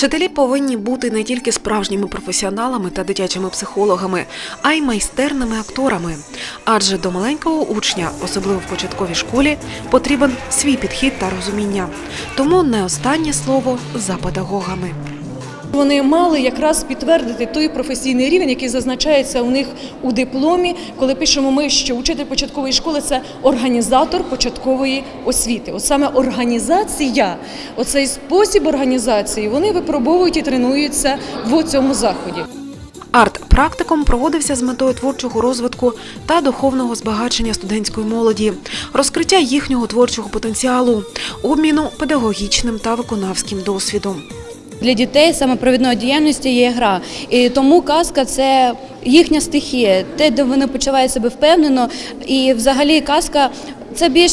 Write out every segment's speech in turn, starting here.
Вчителі повинні бути не тільки справжніми професіоналами та дитячими психологами, а й майстерними акторами. Адже до маленького учня, особливо в початковій школі, потрібен свій підхід та розуміння. Тому не останнє слово за педагогами. Вони мали якраз підтвердити той професійний рівень, який зазначається у них у дипломі, коли пишемо ми, що учитель початкової школи це організатор початкової освіти. От саме організація, оцей спосіб організації, вони випробовують і тренуються в цьому заході. Арт-практикум проводився з метою творчого розвитку та духовного збагачення студентської молоді, розкриття їхнього творчого потенціалу, обміну педагогічним та виконавським досвідом. Для дітей саме провідною діяльністю є гра. І тому казка це їхня стихія, те, де вони почувають себе впевнено. І взагалі казка це більш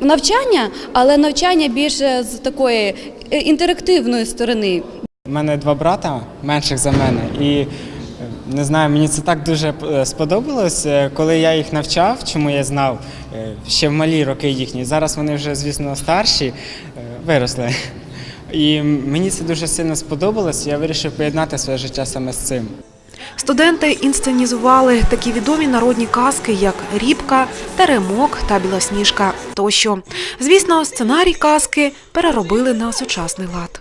навчання, але навчання більше з такої е, інтерактивної сторони. У мене два брата менших за мене, і е, не знаю, мені це так дуже е, сподобалось, коли я їх навчав, чому я знав ще в малі роки їхні. Зараз вони вже, звісно, старші, виросли. І мені це дуже сильно сподобалось. Я вирішив поєднати своє життя саме з цим. Студенти інсценізували такі відомі народні казки, як Рібка, Теремок та Білосніжка тощо. Звісно, сценарій казки переробили на сучасний лад.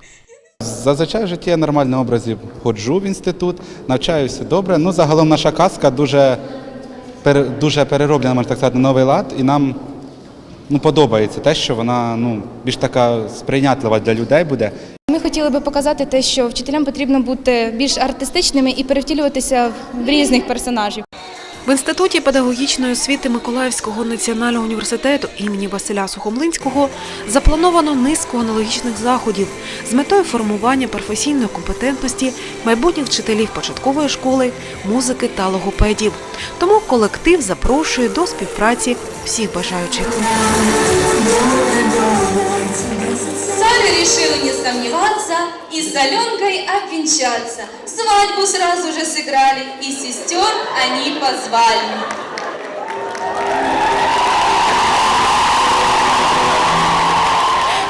Зазвичай в житті я нормально образів ходжу в інститут, навчаюся добре. Ну, загалом наша казка дуже, дуже перероблена, можна так сказати, на новий лад, і нам ну, подобається те, що вона ну, більш така сприйнятлива для людей буде. Ми хотіли би показати те, що вчителям потрібно бути більш артистичними і перевтілюватися в різних персонажів. В інституті педагогічної освіти Миколаївського національного університету імені Василя Сухомлинського заплановано низку аналогічних заходів з метою формування професійної компетентності майбутніх вчителів початкової школи, музики та логопедів. Тому колектив запрошує до співпраці всіх бажаючих. Сомневаться и с Аленкой обвенчаться. Свадьбу сразу же сыграли, и сестер они позвали.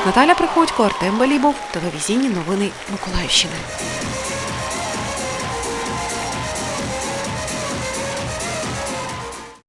Наталя Приходько, Артем Балібов, телевізійні новини Миколаївщини.